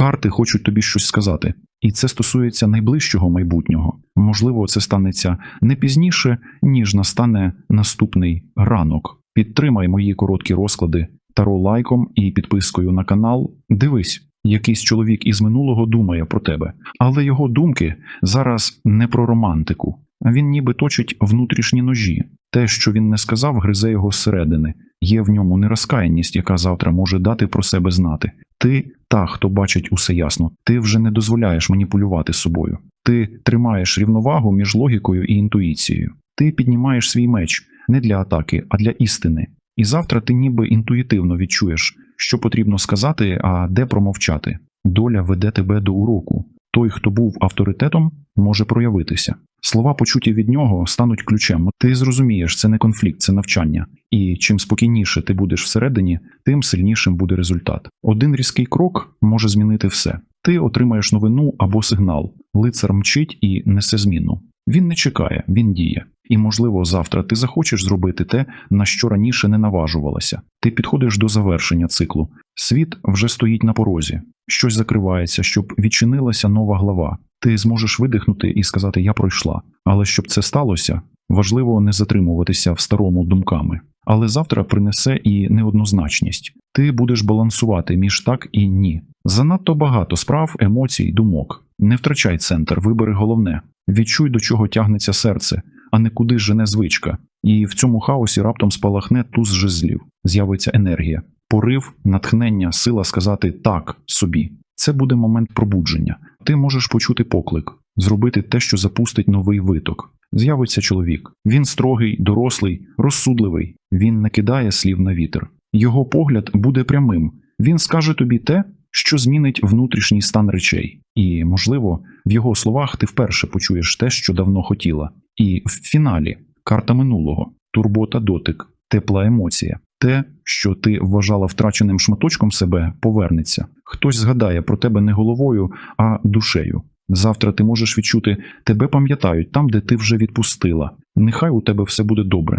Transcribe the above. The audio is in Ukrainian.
Карти хочуть тобі щось сказати, і це стосується найближчого майбутнього. Можливо, це станеться не пізніше, ніж настане наступний ранок. Підтримай мої короткі розклади таро лайком і підпискою на канал. Дивись, якийсь чоловік із минулого думає про тебе, але його думки зараз не про романтику. Він ніби точить внутрішні ножі. Те, що він не сказав, гризе його зсередини. Є в ньому нерозкаянність, яка завтра може дати про себе знати. Ти та, хто бачить усе ясно, ти вже не дозволяєш маніпулювати собою. Ти тримаєш рівновагу між логікою і інтуїцією. Ти піднімаєш свій меч не для атаки, а для істини. І завтра ти ніби інтуїтивно відчуєш, що потрібно сказати, а де промовчати. Доля веде тебе до уроку. Той, хто був авторитетом, може проявитися. Слова, почуті від нього, стануть ключем. Ти зрозумієш, це не конфлікт, це навчання. І чим спокійніше ти будеш всередині, тим сильнішим буде результат. Один різкий крок може змінити все. Ти отримаєш новину або сигнал. Лицар мчить і несе зміну. Він не чекає, він діє. І, можливо, завтра ти захочеш зробити те, на що раніше не наважувалася. Ти підходиш до завершення циклу. Світ вже стоїть на порозі, щось закривається, щоб відчинилася нова глава. Ти зможеш видихнути і сказати Я пройшла. Але щоб це сталося, важливо не затримуватися в старому думками. Але завтра принесе і неоднозначність. Ти будеш балансувати між так і ні. Занадто багато справ, емоцій, думок. Не втрачай центр, вибери головне. Відчуй, до чого тягнеться серце, а не куди жене звичка. І в цьому хаосі раптом спалахне туз жезлів, з'явиться енергія, порив, натхнення, сила сказати так собі. Це буде момент пробудження. Ти можеш почути поклик, зробити те, що запустить новий виток. З'явиться чоловік. Він строгий, дорослий, розсудливий. Він не кидає слів на вітер. Його погляд буде прямим. Він скаже тобі те, що змінить внутрішній стан речей. І, можливо, в його словах ти вперше почуєш те, що давно хотіла. І в фіналі карта минулого, турбота дотик, тепла емоція. Те, що ти вважала втраченим шматочком себе, повернеться. Хтось згадає про тебе не головою, а душею. Завтра ти можеш відчути, тебе пам'ятають там, де ти вже відпустила. Нехай у тебе все буде добре.